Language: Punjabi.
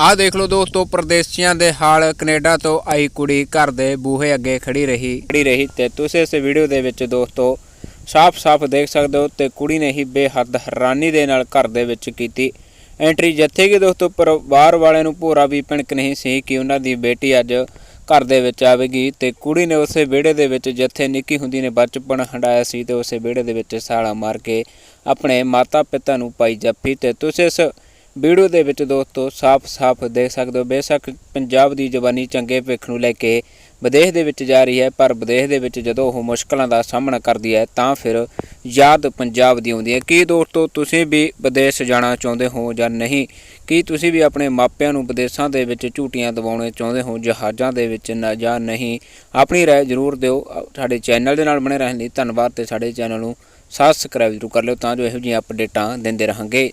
ਆਹ ਦੇਖ ਲਓ ਦੋਸਤੋ, ਪਰਦੇਸੀਆਂ ਦੇ ਹਾਲ ਕੈਨੇਡਾ ਤੋਂ ਆਈ ਕੁੜੀ ਘਰ ਦੇ ਬੂਹੇ ਅੱਗੇ ਖੜੀ ਰਹੀ। ਖੜੀ ਰਹੀ ਤੇ ਤੁਸੀਂ ਇਸ ਵੀਡੀਓ ਦੇ ਵਿੱਚ ਦੋਸਤੋ, ਸਾਫ਼-ਸਾਫ਼ ਦੇਖ ਸਕਦੇ ਹੋ ਤੇ ਕੁੜੀ ਨੇ ਹੀ ਬੇਹੱਦ ਹੈਰਾਨੀ ਦੇ ਨਾਲ ਘਰ ਦੇ ਵਿੱਚ ਕੀਤੀ। ਐਂਟਰੀ ਜਿੱਥੇ ਕਿ ਦੋਸਤੋ, ਪਰਿਵਾਰ ਵਾਲਿਆਂ ਨੂੰ ਭੋਰਾ ਵੀ ਭਿਣਕ ਨਹੀਂ ਸੀ ਕਿ ਉਹਨਾਂ ਦੀ ਬੇਟੀ ਅੱਜ ਘਰ ਦੇ ਵਿੱਚ ਆਵੇਗੀ ਤੇ ਕੁੜੀ ਨੇ ਉਸੇ ਵਿਹੜੇ ਦੇ ਵਿੱਚ ਜਿੱਥੇ ਨਿੱਕੀ ਹੁੰਦੀ ਨੇ ਬਚਪਨ ਹੰਡਾਇਆ ਸੀ ਤੇ ਉਸੇ ਵਿਹੜੇ ਦੇ ਵਿੱਚ ਸਾਲਾ ਮਾਰ ਕੇ ਆਪਣੇ ਮਾਤਾ ਪਿਤਾ ਨੂੰ ਪਾਈ ਜੱਫੀ ਤੇ ਤੁਸੀਂ ਇਸ ਵੀਡੀਓ ਦੇ ਵਿੱਚ ਦੋਸਤੋ, ਸਾਫ਼-ਸਾਫ਼ ਦੇਖ ਸਕਦੇ ਹੋ। ਬੇਸ਼ੱਕ ਪੰਜਾਬ ਦੀ ਜਵਾਨੀ ਚੰਗੇ ਭਵਿੱਖ ਨੂੰ ਲੈ ਕੇ ਵਿਦੇਸ਼ ਦੇ ਵਿੱਚ ਜਾ ਰਹੀ ਹੈ, ਪਰ ਵਿਦੇਸ਼ ਦੇ ਵਿੱਚ ਜਦੋਂ ਉਹ ਮੁਸ਼ਕਲਾਂ ਦਾ ਸਾਹਮਣਾ ਕਰਦੀ ਹੈ, ਤਾਂ ਫਿਰ ਯਾਦ ਪੰਜਾਬ ਦੀ ਆਉਂਦੀ ਹੈ। ਕੀ ਦੋਸਤੋ, ਤੁਸੀਂ ਵੀ ਵਿਦੇਸ਼ ਜਾਣਾ ਚਾਹੁੰਦੇ ਹੋ ਜਾਂ ਨਹੀਂ? ਕੀ ਤੁਸੀਂ ਵੀ ਆਪਣੇ ਮਾਪਿਆਂ ਨੂੰ ਵਿਦੇਸ਼ਾਂ ਦੇ ਵਿੱਚ ਝੂਟੀਆਂ ਦਿਵਾਉਣੇ ਚਾਹੁੰਦੇ ਹੋ, ਜਹਾਜ਼ਾਂ ਦੇ ਵਿੱਚ ਨਾ ਜਾਂ ਨਹੀਂ? ਆਪਣੀ ਰਾਏ ਜ਼ਰੂਰ ਦਿਓ। ਸਾਡੇ ਚੈਨਲ ਦੇ ਨਾਲ ਬਣੇ ਰਹਿਣ ਲਈ ਧੰਨਵਾਦ ਤੇ ਸਾਡੇ ਚੈਨਲ ਨੂੰ ਸਬਸਕ੍ਰਾਈਬ ਜ਼ਰੂਰ ਕਰ ਲਿਓ ਤਾਂ ਜੋ ਇਹੋ ਜਿਹੀਆਂ ਅਪਡੇਟਾਂ ਦਿੰਦੇ ਰਹਾਂਗੇ।